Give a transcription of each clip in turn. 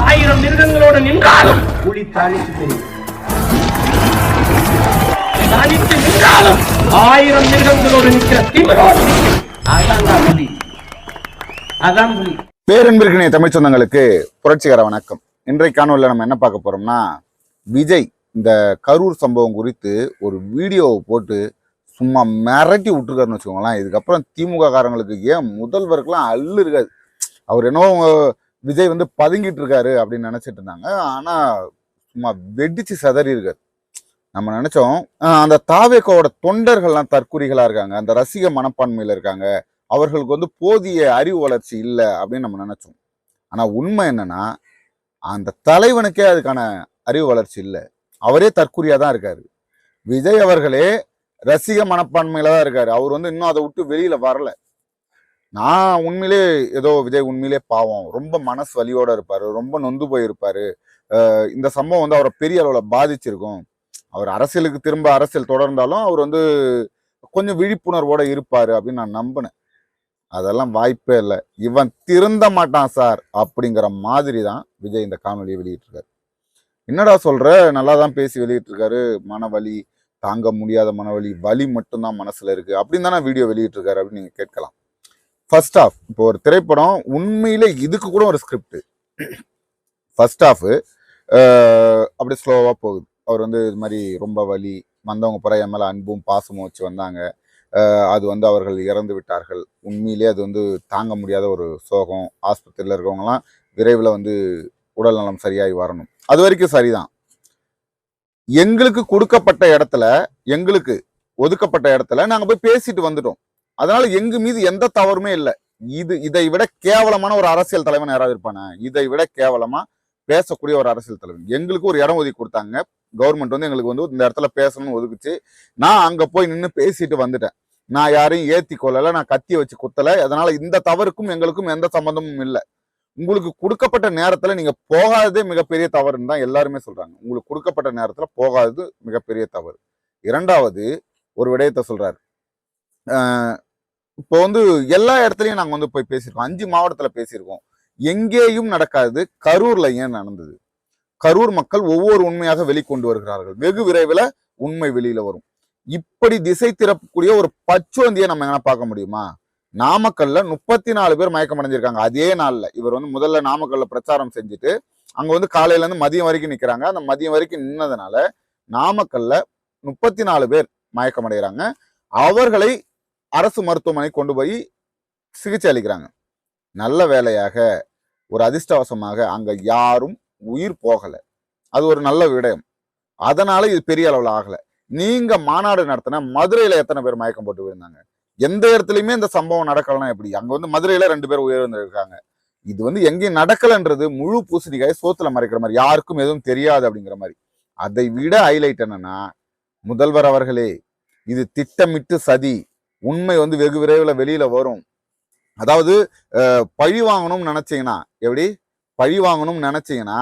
ஆயிரம் மிருகங்களோடு நின்றாலும் புலி தனித்து தெரியும் தனித்து நின்றாலும் ஆயிரம் மிருகங்களோடு நிற்கிற திமிரோடு நிற்கும். அதான் புலி. அதான் புலி. பேரன்பிற்கினிய தமிழ் சொந்தங்களுக்கு புரட்சிகர வணக்கம். இன்றைய காணொலியில் நம்ம என்ன பார்க்க போறோம்னா விஜய் இந்த கரூர் சம்பவம் குறித்து ஒரு வீடியோவை போட்டு சும்மா மிரட்டி விட்டுருக்காருன்னு வச்சுக்கோங்களேன். இதுக்கப்புறம் திமுக காரங்களுக்கு ஏன் முதல்வருக்கெல்லாம் அள்ளு இருக்காது அவர் என்னவோ விஜய் வந்து பதுங்கிட்டு இருக்காரு அப்படின்னு நினச்சிட்டு இருந்தாங்க. ஆனால் சும்மா வெடிச்சு சதறி இருக்காரு நம்ம நினைச்சோம் அந்த தாவேக்கோட தொண்டர்கள்லாம் தற்குறிகளா இருக்காங்க. அந்த ரசிக மனப்பான்மையில் இருக்காங்க. அவர்களுக்கு வந்து போதிய அறிவு வளர்ச்சி இல்லை அப்படின்னு நம்ம நினைச்சோம். ஆனால் உண்மை என்னன்னா அந்த தலைவனுக்கே அதுக்கான அறிவு வளர்ச்சி இல்லை. அவரே தற்குறியா தான் இருக்காரு. விஜய் அவர்களே ரசிக மனப்பான்மையில தான் இருக்காரு. அவர் வந்து இன்னும் அதை விட்டு வெளியில வரல. நான் உண்மையிலே ஏதோ விஜய் உண்மையிலே பாவம். ரொம்ப மனசு வலியோட இருப்பாரு. ரொம்ப நொந்து போயிருப்பாரு. இந்த சம்பவம் வந்து அவரை பெரிய அளவில் பாதிச்சிருக்கும். அவர் அரசியலுக்கு திரும்ப அரசியல் தொடர்ந்தாலும் அவர் வந்து கொஞ்சம் விழிப்புணர்வோட இருப்பாரு அப்படின்னு நான் நம்பினேன். அதெல்லாம் வாய்ப்பே இல்லை. இவன் திருந்த மாட்டான் சார் அப்படிங்கிற மாதிரி தான் விஜய் இந்த காணொலியை வெளியிட்டிருக்காரு. என்னடா சொல்ற? நல்லா தான் பேசி வெளியிட்டிருக்காரு. மனவலி தாங்க முடியாத மனவலி வலி மட்டும்தான் மனசுல இருக்கு. அப்படின்னு தானே வீடியோ வெளியிட்டிருக்காரு அப்படின்னு நீங்க கேட்கலாம். ஃபர்ஸ்ட் ஆஃப் இப்போ ஒரு திரைப்படம் உண்மையில இதுக்கு கூட ஒரு ஸ்கிரிப்ட் ஃபர்ஸ்ட் ஆஃப் அப்படி ஸ்லோவாக போகுது. அவர் வந்து இது மாதிரி ரொம்ப வலி வந்தவங்க பிற என் மேலே அன்பும் பாசமும் வச்சு வந்தாங்க. அது வந்து அவர்கள் இறந்து விட்டார்கள். உண்மையிலேயே அது வந்து தாங்க முடியாத ஒரு சோகம். ஆஸ்பத்திரியில் இருக்கவங்கலாம் விரைவில் வந்து உடல் நலம் சரியாகி வரணும். அது வரைக்கும் சரிதான். எங்களுக்கு கொடுக்கப்பட்ட இடத்துல எங்களுக்கு ஒதுக்கப்பட்ட இடத்துல நாங்கள் போய் பேசிட்டு வந்துட்டோம். அதனால எங்க மீது எந்த தவறுமே இல்லை. இது இதை விட கேவலமான ஒரு அரசியல் தலைவன் யாராவது இருப்பானே? இதை விட கேவலமா பேசக்கூடிய ஒரு அரசியல் தலைவன். எங்களுக்கு ஒரு இடம் ஒதுக்கி கொடுத்தாங்க. கவர்மெண்ட் வந்து எங்களுக்கு வந்து இந்த இடத்துல பேசணும்னு ஒதுக்குச்சு. நான் அங்க போய் நின்று பேசிட்டு வந்துட்டேன். நான் யாரையும் ஏத்தி கொள்ளல நான் கத்திய வச்சு குத்தல. அதனால இந்த தவறுக்கும் எங்களுக்கும் எந்த சம்பந்தமும் இல்லை. உங்களுக்கு கொடுக்கப்பட்ட நேரத்துல நீங்க போகாததே மிகப்பெரிய தவறுன்னு தான் எல்லாருமே சொல்றாங்க. உங்களுக்கு கொடுக்கப்பட்ட நேரத்துல போகாதது மிகப்பெரிய தவறு. இரண்டாவது ஒரு விடயத்தை சொல்றாரு. இப்போ வந்து எல்லா இடத்துலையும் நாங்க வந்து போய் பேசியிருக்கோம். அஞ்சு மாவட்டத்துல பேசியிருக்கோம். எங்கேயும் நடக்காது. கரூர்ல ஏன் நடந்தது? கரூர் மக்கள் ஒவ்வொரு உண்மையாக வெளிக்கொண்டு வருகிறார்கள். வெகு விரைவில் உண்மை வெளியில வரும். இப்படி திசை திறக்கக்கூடிய ஒரு பச்சுவந்தியை நம்ம என்ன பார்க்க முடியுமா? நாமக்கல்ல முப்பத்தி நாலு பேர் மயக்கம் அடைஞ்சிருக்காங்க அதே நாள்ல இவர் வந்து முதல்ல நாமக்கல்ல பிரச்சாரம் செஞ்சுட்டு அங்க வந்து காலையில இருந்து மதியம் வரைக்கும் நிக்கிறாங்க. அந்த மதியம் வரைக்கும் நின்னதுனால நாமக்கல்ல முப்பத்தி நாலு பேர் மயக்கம் அடைகிறாங்க அவர்களை அரசு மருத்துவமனை கொண்டு போய் சிகிச்சை அளிக்கிறாங்க. நல்ல வேலையாக ஒரு அதிர்ஷ்டவசமாக அங்கே யாரும் உயிர் போகலை. அது ஒரு நல்ல விடயம். அதனால இது பெரிய அளவில் ஆகலை. நீங்கள் மாநாடு நடத்தின மதுரையில் எத்தனை பேர் மயக்கம் போட்டு விழுந்தாங்க? எந்த இடத்துலையுமே இந்த சம்பவம் நடக்கலன்னா எப்படி? அங்கே வந்து மதுரையில் ரெண்டு பேர் உயிரிழந்திருக்காங்க. இது வந்து எங்கேயும் நடக்கலைன்றது முழு பூசணிக்காய் சோத்துல மறைக்கிற மாதிரி யாருக்கும் எதுவும் தெரியாது அப்படிங்கிற மாதிரி. அதை விட ஹைலைட் என்னன்னா முதல்வர் அவர்களே இது திட்டமிட்டு சதி. உண்மை வந்து வெகு விரைவில் வெளியில் வரும். அதாவது பழி வாங்கணும்னு நினச்சிங்கன்னா எப்படி? பழி வாங்கணும்னு நினச்சிங்கன்னா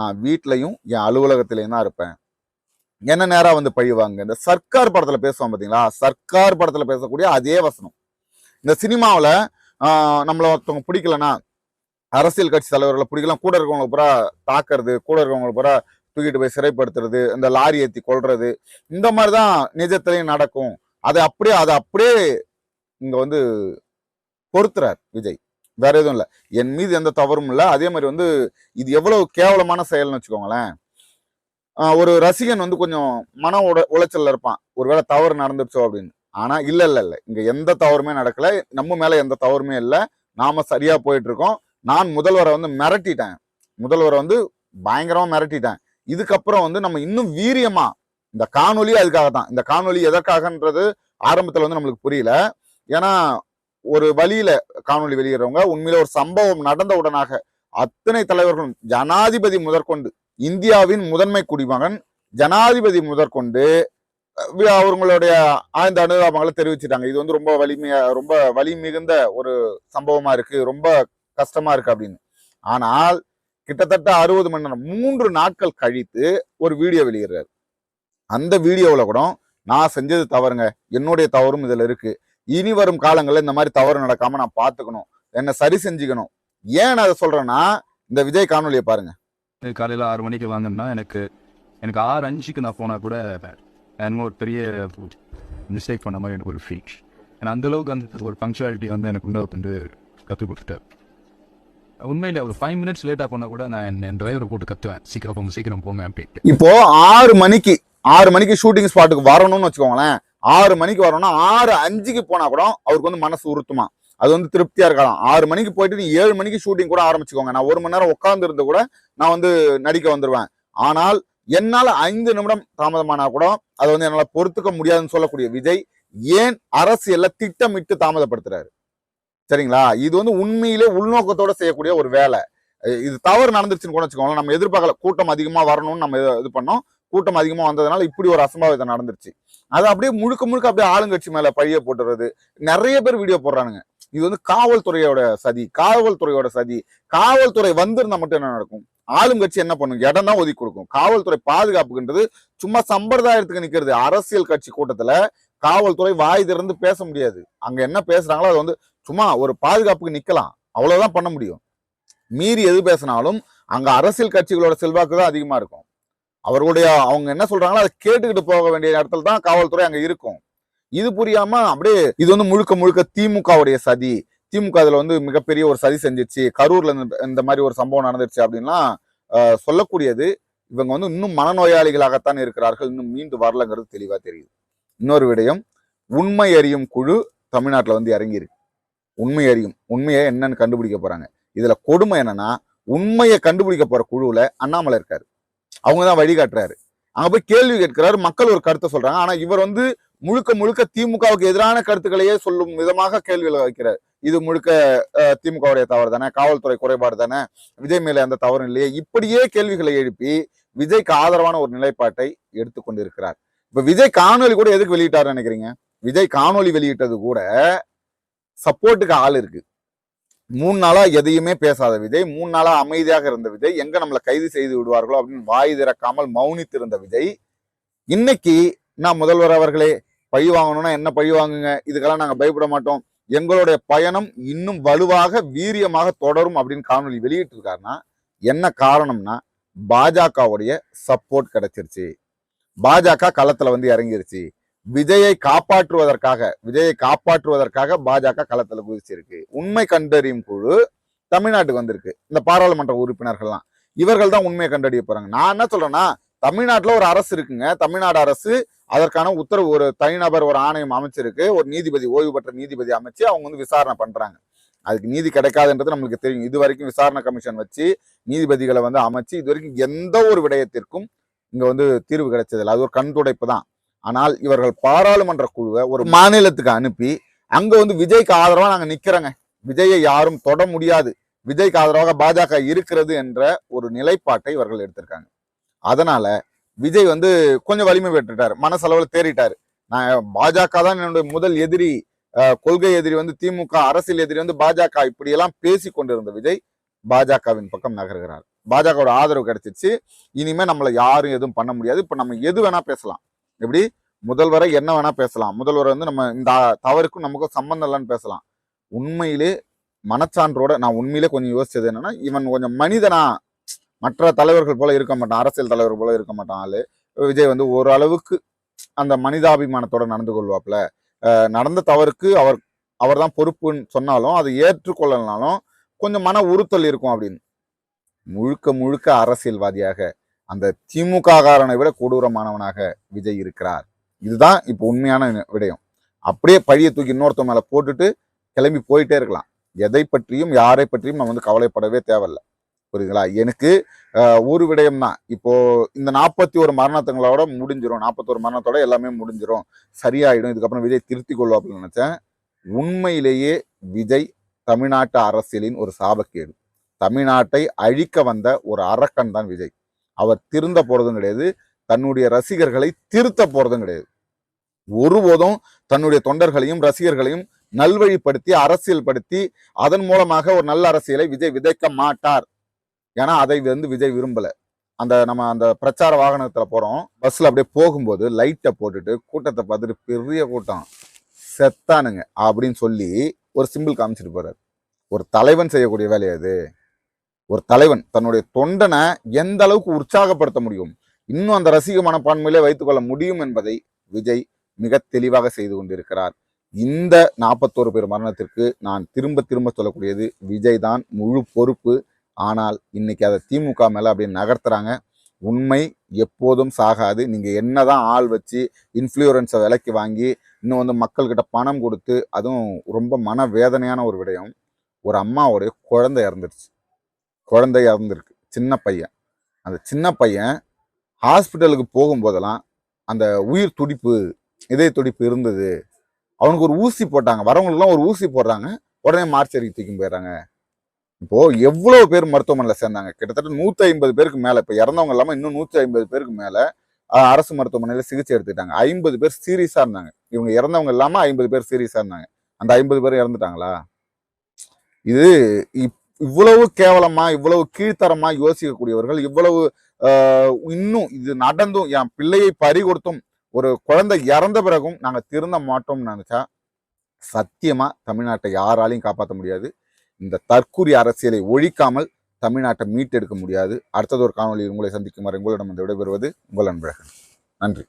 நான் வீட்லையும் என் அலுவலகத்திலையும் தான் இருப்பேன். என்ன நேராக வந்து பழி வாங்க? இந்த சர்க்கார் படத்தில் பேசுவோம் பார்த்தீங்களா சர்க்கார் படத்தில் பேசக்கூடிய அதே வசனம். இந்த சினிமாவில் நம்மளை ஒருத்தவங்க பிடிக்கலன்னா அரசியல் கட்சி தலைவர்களை பிடிக்கலாம். கூட இருக்கவங்களை பூரா தாக்குறது கூட இருக்கவங்களை பூரா தூக்கிட்டு போய் சிறைப்படுத்துறது இந்த லாரி ஏற்றி கொல்றது இந்த மாதிரி தான் நிஜத்திலையும் நடக்கும். அதை அப்படியே அதை அப்படியே இங்கே வந்து பொறுத்துறார் விஜய். வேற எதுவும் இல்லை. என் மீது எந்த தவறும் இல்லை. அதே மாதிரி வந்து இது எவ்வளவு கேவலமான செயல்னு வச்சுக்கோங்களேன். ஒரு ரசிகன் வந்து கொஞ்சம் மன உட உளைச்சல்ல இருப்பான். ஒருவேளை தவறு நடந்துருச்சோ அப்படின்னு. ஆனா இல்ல இல்ல இல்ல. இங்க எந்த தவறுமே நடக்கல. நம்ம மேல எந்த தவறுமே இல்லை. நாம சரியா போயிட்டு இருக்கோம் நான் முதல்வரை வந்து மிரட்டிட்டேன். முதல்வரை வந்து பயங்கரமா மிரட்டிட்டேன். இதுக்கப்புறம் வந்து நம்ம இன்னும் வீரியமா இந்த காணொலி அதுக்காக தான். இந்த காணொலி எதற்காகன்றது ஆரம்பத்தில் வந்து நம்மளுக்கு புரியல. ஏன்னா ஒரு வழியில காணொலி வெளியிடுறவங்க உண்மையில ஒரு சம்பவம் நடந்த உடனாக அத்தனை தலைவர்களும் ஜனாதிபதி முதற்கொண்டு இந்தியாவின் முதன்மை குடிமகன் ஜனாதிபதி முதற்கொண்டு அவங்களுடைய ஆழ்ந்த அனுதாபங்களை தெரிவிச்சிட்டாங்க. இது வந்து ரொம்ப வலிமையா ரொம்ப வலி மிகுந்த ஒரு சம்பவமா இருக்கு ரொம்ப கஷ்டமா இருக்கு அப்படின்னு. ஆனால் கிட்டத்தட்ட அறுபது மணி நேரம் மூன்று நாட்கள் கழித்து ஒரு வீடியோ வெளியிடுறாரு. அந்த வீடியோவில் கூட நான் செஞ்சது தவறுங்க. என்னுடைய தவறும் இதுல இருக்கு. இனி வரும் காலங்களில் இந்த மாதிரி தவறு நடக்காம நான் பார்த்துக்கணும். என்னை சரி செஞ்சுக்கணும். ஏன் நான் அதை சொல்றேன்னா இந்த விஜய் காணொலியை பாருங்க. காலையில் ஆறு மணிக்கு வாங்கினா எனக்கு எனக்கு ஆறு அஞ்சுக்கு நான் போனால் கூட என்னமோ ஒரு பெரிய மிஸ்டேக் பண்ண மாதிரி எனக்கு ஒரு ஃபீல் ஏன்னா அந்தளவுக்கு அந்த ஒரு பங்க்சுவாலிட்டி வந்து எனக்கு உள்ள வந்து கற்றுக் கொடுத்துட்டார் உண்மையில் ஒரு ஃபைவ் மினிட்ஸ் லேட்டாக போனால் கூட நான் என் என் டிரைவரை போட்டு கத்துவேன். சீக்கிரம் போங்க சீக்கிரம் போங்க அப்படின்ட்டு. இப்போ ஆறு மணிக்கு ஆறு மணிக்கு ஷூட்டிங் ஸ்பாட்டுக்கு வரணும்னு வச்சுக்கோங்களேன். ஆறு மணிக்கு வரணும்னா ஆறு அஞ்சுக்கு போனா கூட அவருக்கு வந்து மனசு உறுத்துமா? அது வந்து திருப்தியா இருக்கலாம். ஆறு மணிக்கு போயிட்டு நீ ஏழு மணிக்கு ஷூட்டிங் கூட ஆரம்பிச்சுக்கோங்க. நான் ஒரு மணி நேரம் உட்கார்ந்து இருந்து கூட நான் வந்து நடிக்க வந்துருவேன். ஆனால் என்னால் ஐந்து நிமிடம் தாமதமானா கூட அதை வந்து என்னால் பொறுத்துக்க முடியாதுன்னு சொல்லக்கூடிய விஜய் ஏன் அரசியல்ல திட்டமிட்டு தாமதப்படுத்துறாரு? சரிங்களா? இது வந்து உண்மையிலே உள்நோக்கத்தோட செய்யக்கூடிய ஒரு வேலை. இது தவறு நடந்துருச்சுன்னு கூட வச்சுக்கோங்களேன். நம்ம எதிர்பார்க்கல கூட்டம் அதிகமாக வரணும்னு நம்ம இது பண்ணோம். கூட்டம் அதிகமாக வந்ததுனால இப்படி ஒரு அசம்பாவிதம் நடந்துருச்சு. அது அப்படியே முழுக்க முழுக்க அப்படியே ஆளுங்கட்சி மேல பழிய போட்டுறது. நிறைய பேர் வீடியோ போடுறானுங்க. இது வந்து காவல்துறையோட சதி காவல்துறையோட சதி. காவல்துறை வந்திருந்தா மட்டும் என்ன நடக்கும்? ஆளுங்கட்சி என்ன பண்ணும்? இடம் தான் ஒதுக்கி கொடுக்கும். காவல்துறை பாதுகாப்புன்றது சும்மா சம்பிரதாயத்துக்கு நிக்கிறது. அரசியல் கட்சி கூட்டத்துல காவல்துறை வாய் திறந்து பேச முடியாது. அங்க என்ன பேசுறாங்களோ அது வந்து சும்மா ஒரு பாதுகாப்புக்கு நிக்கலாம். அவ்வளவுதான் பண்ண முடியும். மீறி எது பேசினாலும் அங்க அரசியல் கட்சிகளோட செல்வாக்கு தான் அதிகமா இருக்கும். அவர்களுடைய அவங்க என்ன சொல்றாங்களோ அதை கேட்டுக்கிட்டு போக வேண்டிய இடத்துல தான் காவல்துறை அங்கே இருக்கும். இது புரியாம அப்படியே இது வந்து முழுக்க முழுக்க திமுகவுடைய சதி. திமுக அதில் வந்து மிகப்பெரிய ஒரு சதி செஞ்சிச்சு கரூர்ல இந்த- இந்த மாதிரி ஒரு சம்பவம் நடந்துருச்சு அப்படின்லாம் சொல்லக்கூடியது. இவங்க வந்து இன்னும் மனநோயாளிகளாகத்தான் இருக்கிறார்கள். இன்னும் மீண்டு வரலங்கிறது தெளிவா தெரியுது. இன்னொரு விடயம் உண்மை அறியும் குழு தமிழ்நாட்டில் வந்து இறங்கியிருக்கு. உண்மை அறியும். உண்மையை என்னன்னு கண்டுபிடிக்க போறாங்க. இதுல கொடுமை என்னன்னா உண்மையை கண்டுபிடிக்க போற குழுவில் அண்ணாமலை இருக்காரு. அவங்க தான் வழிகாட்டுறாரு. அங்க போய் கேள்வி கேட்கிறாரு. மக்கள் ஒரு கருத்தை சொல்றாங்க. ஆனா இவர் வந்து முழுக்க முழுக்க திமுகவுக்கு எதிரான கருத்துக்களையே சொல்லும் விதமாக கேள்விகளை வைக்கிறார். இது முழுக்க திமுகவுடைய தவறு தானே காவல்துறை குறைபாடு தானே? விஜய் மேலே அந்த தவறும் இல்லையே? இப்படியே கேள்விகளை எழுப்பி விஜய்க்கு ஆதரவான ஒரு நிலைப்பாட்டை எடுத்துக்கொண்டிருக்கிறார் இப்ப விஜய் காணொலி கூட எதுக்கு வெளியிட்டாருன்னு நினைக்கிறீங்க? விஜய் காணொலி வெளியிட்டது கூட சப்போர்ட்டுக்கு ஆள் இருக்கு. மூணு நாளா எதையுமே பேசாத விஜய் மூணு நாளா அமைதியாக இருந்த விஜய் எங்க நம்மளை கைது செய்து விடுவார்களோ அப்படின்னு வாய் திறக்காமல் மௌனித்திருந்த விஜய் இன்னைக்கு நான் முதல்வர் அவர்களே பழி வாங்கணும்னா என்ன பழி வாங்குங்க? இதுக்கெல்லாம் நாங்க பயப்பட மாட்டோம். எங்களுடைய பயணம் இன்னும் வலுவாக வீரியமாக தொடரும் அப்படின்னு காணொலி வெளியிட்டு இருக்காருன்னா என்ன காரணம்னா பாஜகவுடைய சப்போர்ட் கிடைச்சிருச்சு. பாஜக களத்துல வந்து இறங்கிருச்சு. விஜயை காப்பாற்றுவதற்காக விஜயை காப்பாற்றுவதற்காக பாஜக களத்தில் குதிச்சிருக்கு. உண்மை கண்டறியும் குழு தமிழ்நாட்டுக்கு வந்திருக்கு. இந்த பாராளுமன்ற உறுப்பினர்கள்லாம். இவர்கள் தான் உண்மையை கண்டறிய போறாங்க. நான் என்ன சொல்றேன்னா தமிழ்நாட்டில் ஒரு அரசு இருக்குங்க. தமிழ்நாடு அரசு அதற்கான உத்தரவு ஒரு தனிநபர் ஒரு ஆணையம் அமைச்சிருக்கு. ஒரு நீதிபதி ஓய்வு பெற்ற நீதிபதி அமைச்சு அவங்க வந்து விசாரணை பண்றாங்க. அதுக்கு நீதி கிடைக்காதுன்றது நம்மளுக்கு தெரியும். இது வரைக்கும் விசாரணை கமிஷன் வச்சு நீதிபதிகளை வந்து அமைச்சு இது வரைக்கும் எந்த ஒரு விடயத்திற்கும் இங்க வந்து தீர்வு கிடைச்சதில்லை. அது ஒரு கண் துடைப்பு தான். ஆனால் இவர்கள் பாராளுமன்ற குழுவை ஒரு மாநிலத்துக்கு அனுப்பி அங்க வந்து விஜய்க்கு ஆதரவா நாங்க நிக்கிறோங்க. விஜயை யாரும் தொட முடியாது. விஜய்க்கு ஆதரவாக பாஜக இருக்கிறது என்ற ஒரு நிலைப்பாட்டை இவர்கள் எடுத்திருக்காங்க. அதனால விஜய் வந்து கொஞ்சம் வலிமை பெற்றுட்டாரு. மனசளவில் தேறிட்டாரு. நான் பாஜக தான் என்னுடைய முதல் எதிரி. கொள்கை எதிரி வந்து திமுக அரசியல் எதிரி வந்து பாஜக இப்படியெல்லாம் பேசி கொண்டிருந்த விஜய் பாஜகவின் பக்கம் நகர்கிறார். பாஜகவோட ஆதரவு கிடைச்சிச்சு. இனிமே நம்மளை யாரும் எதுவும் பண்ண முடியாது. இப்ப நம்ம எது வேணா பேசலாம். எப்படி? முதல்வரை என்ன வேணா பேசலாம். முதல்வர் வந்து நம்ம இந்த தவறுக்கும் நமக்கும் சம்பந்தம் இல்லைன்னு பேசலாம். உண்மையிலே மனச்சான்றோட நான் உண்மையிலே கொஞ்சம் யோசிச்சது என்னன்னா இவன் கொஞ்சம் மனிதனா. மற்ற தலைவர்கள் போல இருக்க மாட்டான். அரசியல் தலைவர் போல இருக்க மாட்டான் ஆளு. விஜய் வந்து ஓரளவுக்கு அந்த மனிதாபிமானத்தோட நடந்து கொள்வாப்ல. நடந்த தவறுக்கு அவர் அவர் தான் பொறுப்புன்னு சொன்னாலும் அதை ஏற்றுக்கொள்ளனாலும் கொஞ்சம் மன உறுத்தல் இருக்கும் அப்படின்னு. முழுக்க முழுக்க அரசியல்வாதியாக அந்த திமுக காரனை விட கொடூரமானவனாக விஜய் இருக்கிறார். இதுதான் இப்போ உண்மையான விடயம். அப்படியே பழியை தூக்கி இன்னொருத்த மேலே போட்டுட்டு கிளம்பி போயிட்டே இருக்கலாம். எதை பற்றியும் யாரை பற்றியும் நம்ம வந்து கவலைப்படவே தேவையில்ல. புரியுதுங்களா? எனக்கு ஒரு விடயம் தான் இப்போ இந்த நாற்பத்தி ஒரு மரணத்துங்களோட முடிஞ்சிடும் நாற்பத்தோரு மரணத்தோட எல்லாமே முடிஞ்சிடும் சரியாயிடும். இதுக்கப்புறம் விஜய் திருத்தி கொள்வாப்பில் நினைச்சேன். உண்மையிலேயே விஜய் தமிழ்நாட்டு அரசியலின் ஒரு சாபக்கேடு. தமிழ்நாட்டை அழிக்க வந்த ஒரு அரக்கன் தான் விஜய். அவர் திருந்த போகிறதும் கிடையாது. தன்னுடைய ரசிகர்களை திருத்த போகிறதும் கிடையாது. ஒருபோதும் தன்னுடைய தொண்டர்களையும் ரசிகர்களையும் நல்வழிப்படுத்தி அரசியல்படுத்தி அதன் மூலமாக ஒரு நல்ல அரசியலை விஜய் விதைக்க மாட்டார். ஏன்னா அதை வந்து விஜய் விரும்பல. அந்த நம்ம அந்த பிரச்சார வாகனத்தில் போகிறோம் பஸ்ஸில் அப்படியே போகும்போது லைட்டை போட்டுட்டு கூட்டத்தை பார்த்துட்டு பெரிய கூட்டம். செத்தானுங்க அப்படின்னு சொல்லி ஒரு சிம்பிள் காமிச்சிட்டு போகிறார் ஒரு தலைவன் செய்யக்கூடிய வேலையாது ஒரு தலைவன் தன்னுடைய தொண்டனை எந்த அளவுக்கு உற்சாகப்படுத்த முடியும்? இன்னும் அந்த ரசிக மனப்பான்மையிலே வைத்துக்கொள்ள முடியும் என்பதை விஜய் மிக தெளிவாக செய்து கொண்டிருக்கிறார். இந்த நாற்பத்தோரு பேர் மரணத்திற்கு நான் திரும்ப திரும்ப சொல்லக்கூடியது விஜய் தான் முழு பொறுப்பு. ஆனால் இன்னைக்கு அதை திமுக மேலே அப்படின்னு நகர்த்துறாங்க. உண்மை எப்போதும் சாகாது. நீங்கள் என்ன தான் ஆள் வச்சு இன்ஃப்ளூயன்ஸை விலைக்கு வாங்கி இன்னும் வந்து மக்கள்கிட்ட பணம் கொடுத்து அதுவும் ரொம்ப மன வேதனையான ஒரு விடயம். ஒரு அம்மாவுடைய குழந்தை இறந்துடுச்சு குழந்தை இறந்துருக்கு சின்ன பையன். அந்த சின்ன பையன் ஹாஸ்பிட்டலுக்கு போகும்போதெல்லாம் அந்த உயிர் துடிப்பு இதய துடிப்பு இருந்தது. அவனுக்கு ஒரு ஊசி போட்டாங்க. வரவங்களுக்குலாம் ஒரு ஊசி போடுறாங்க. உடனே மார்ச்சரிக்கு தூக்கி போயிடுறாங்க. இப்போது எவ்வளோ பேர் மருத்துவமனையில் சேர்ந்தாங்க? கிட்டத்தட்ட நூற்றி ஐம்பது பேருக்கு மேலே. இப்போ இறந்தவங்க இல்லாமல் இன்னும் நூற்றி ஐம்பது பேருக்கு மேலே அரசு மருத்துவமனையில் சிகிச்சை எடுத்துக்கிட்டாங்க. ஐம்பது பேர் சீரியஸாக இருந்தாங்க. இவங்க இறந்தவங்க இல்லாமல் ஐம்பது பேர் சீரியஸாக இருந்தாங்க. அந்த ஐம்பது பேர் இறந்துட்டாங்களா? இது இப்- இவ்வளவு கேவலமா இவ்வளவு கீழ்த்தரமா யோசிக்கக்கூடியவர்கள் இவ்வளவு இன்னும் இது நடந்தும் என் பிள்ளையை பறி கொடுத்தும் ஒரு குழந்தை இறந்த பிறகும் நாங்கள் திருந்த மாட்டோம்னு நினச்சா சத்தியமா தமிழ்நாட்டை யாராலையும் காப்பாற்ற முடியாது. இந்த தற்கூரி அரசியலை ஒழிக்காமல் தமிழ்நாட்டை மீட்டெடுக்க முடியாது. அடுத்தது ஒரு காணொலியில் உங்களை சந்திக்கும் வரை உங்களிடம் வந்து விடைபெறுவது உங்கள் அன்பழகன். நன்றி.